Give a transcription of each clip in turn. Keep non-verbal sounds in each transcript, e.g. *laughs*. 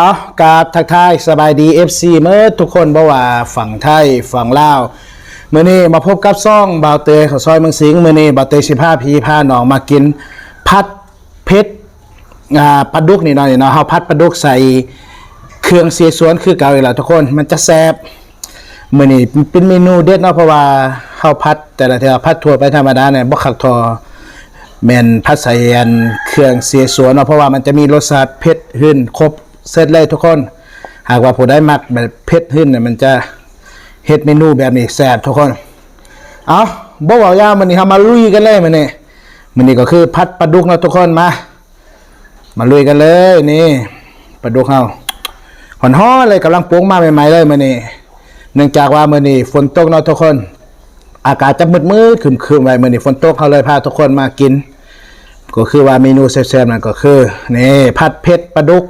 เอากาบทักทายสบายดี FC เมื่อทุกคนบ่ว่าฝั่งไทยฝั่งลาวมื้อนี้มาพบกับซ่องบาวเตยของซอยเมืองสิงห์มื้อนี้บาวเตยสิพาพี่พาหนองมากินพัดเพชรอ่าปลาดุกนี่เนาะนี่เนาะเฮาพัดปลาดุกใส่เครื่องเสียสวนคือเก่าอีกแล้วทุกคนมันจะแซ่บมื้อนี้เป็นเมนูเด็ดเนาะเพราะว่าเฮาพัด แต่ละเทอพัดทั่วไปธรรมดาเนี่ยบ่คักทอแมนพัสยันเครื่องเสียสวนเนาะเพราะว่ามันจะมีรสชาติเผ็ดขึ้นครบ เสร็จเลยทุกคน หากว่าผู้ได้มักแบบเผ็ดขึ้นเนี่ยมันจะเฮ็ดเมนูแบบนี้แซ่บทุกคน เอาบ่เว้ายาวมันนี่เฮามาลุยกันเลยมันนี่มันนี่ก็คือพัดปลาดุกนะทุกคนมา มาลุยกันเลยนี่ปลาดุกเฮาหอนฮ้อเลยกำลังปรุงมาใหม่ๆเลยมันนี่เนื่องจากว่ามื้อนี้ฝนตกเนาะทุกคน อากาศจะมืดมืดๆครึมไว้มื้อนี้ฝนตกเขาเลยพาทุกคนมากิน ก็คือว่าเมนูแซ่บๆนั่นก็คือนี่ผัดเผ็ดปลาดุก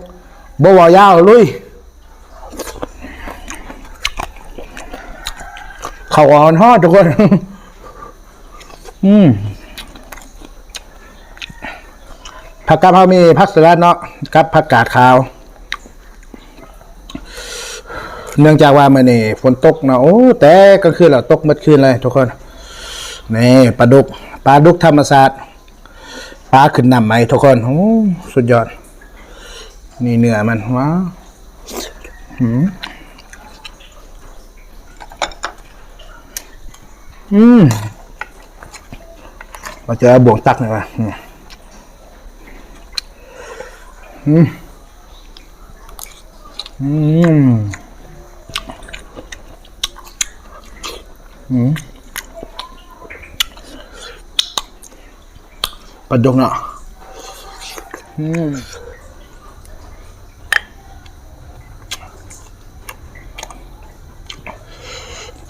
บ่เว้ายาวลุยข้าวอ่อนฮอดทุกคน อืมผักกาดเฮามีผักสลัดเนาะกับผักกาดขาว เนื่องจากว่ามื่อนี้ฝนตกนะโอ้แต่กลางคืนเราตกเมื่อคืนเลยทุกคนนี่ปลาดุกปลาดุกธรรมศาสตร์ปลาขึ้นนำไหมทุกคนโอ้สุดยอด นี่เนื้อมันว้าวหืมอืมเราจะบวงตักหน่อยว่ะอืมอืมอืมปลาดุกเนาะอืม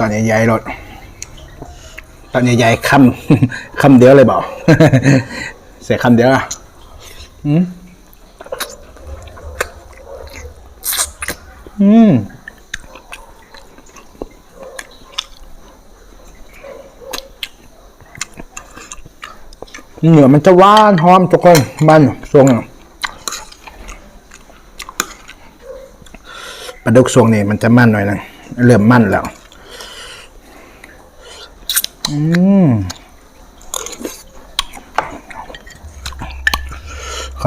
ตอนใหญ่ๆรถตอนใหญ่ๆคำคำเดียวเลยบอกเสียคำเดียวอะอืมอืมเนื้อมันจะหวานหอมทุกคนมันช่วงนี้ปลาดุกช่วงนี้มันจะมันหน่อยนะเริ่มมันแล้ว ข้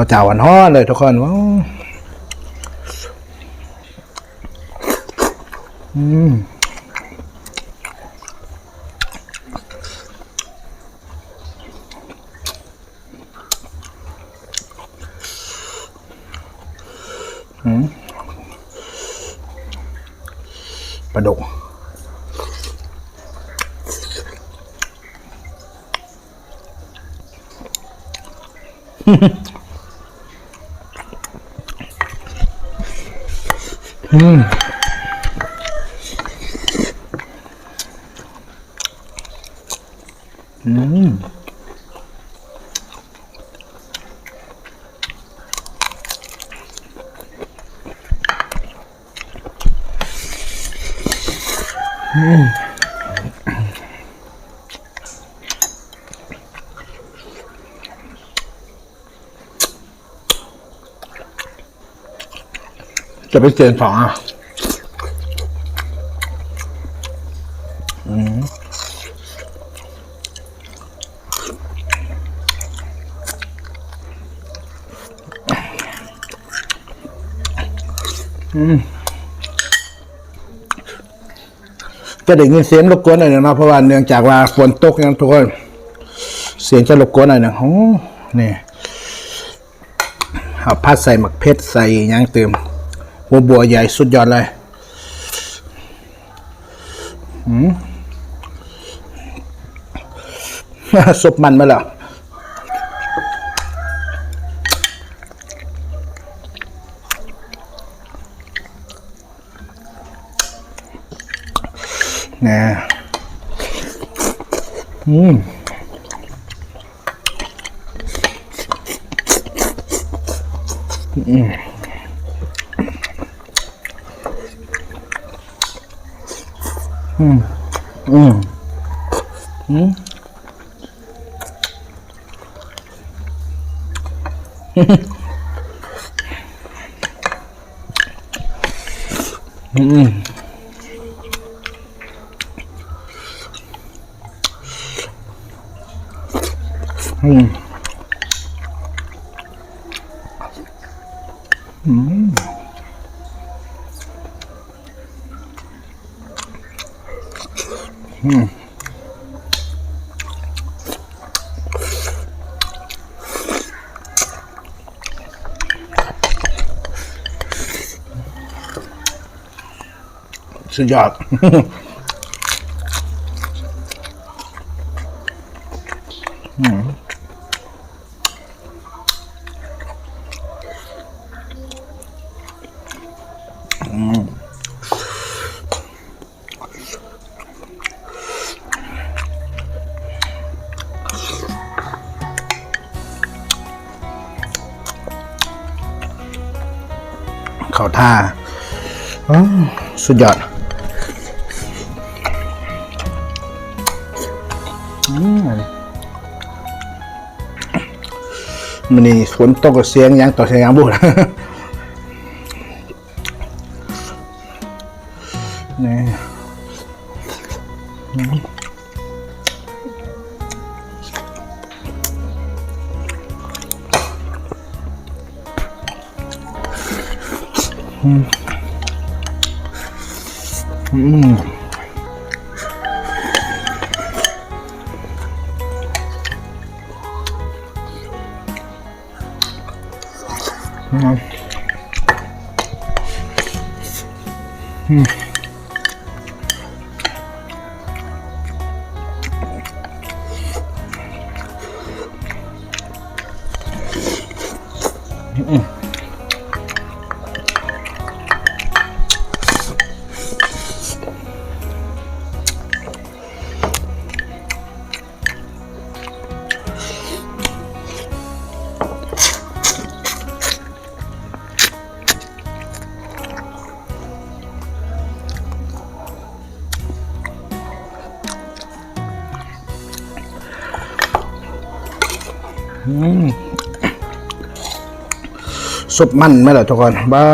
าวเจ้าหวานฮอนเลยทุกคนว้าวอืมปลาดุก อืมอื จะไปเจนสองอะจะได้ยินเสียงรบกวนหน่อยหนึงนะเพราะว่าเนื่องจากว่าฝนตกยังทุกคน เสียงจะรบกวนหน่อยหนึงโอ้นี่เอาพัดใส่หมักเพชรใส่ยังเติม หัวบัวใหญ่สุดยอดเลยอืมซุปมันมาแล้วนะอืมอืม *laughs* 음, 음, 음. 음. 음. 음. อด เขาท่าสุดยอดอมันนี่ฝนตกเสียงยังต่อเสียงยังบุนี่ Mm. Mm. Mm. Mm. ซุปมันไหมล่ะทุกคนบ้า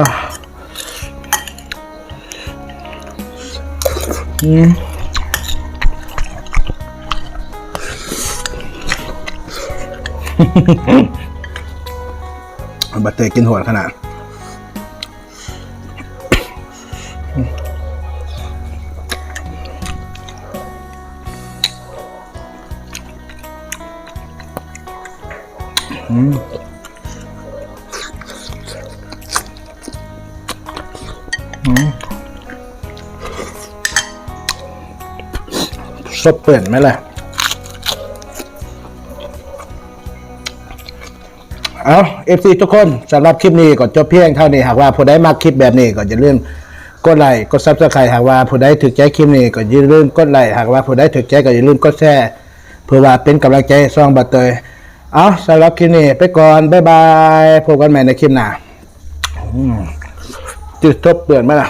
อืมบัตเตอร์กินหัวขนาด ซบเปื่อนไหมล่ะเอาเอฟซีทุกคนสำหรับคลิปนี้ก็จบเพียงเท่านี้หากว่าผู้ใดมาคลิปแบบนี้ก็อย่าลืมกดไลค์กดซับสไครต์หากว่าผู้ใดถูกใจคลิปนี้ก็อย่าลืมกดไลค์หากว่าผู้ใดถูกใจก็อย่าลืมกดแชร์เพื่อว่าเป็นกำลังใจให้ซ่องบัตเตย เอาสำหรับคลิปนี้ไปก่อน บ๊ายบาย พบกันใหม่ในคลิปหน้าจุดทบเปื่อนไหมล่ะ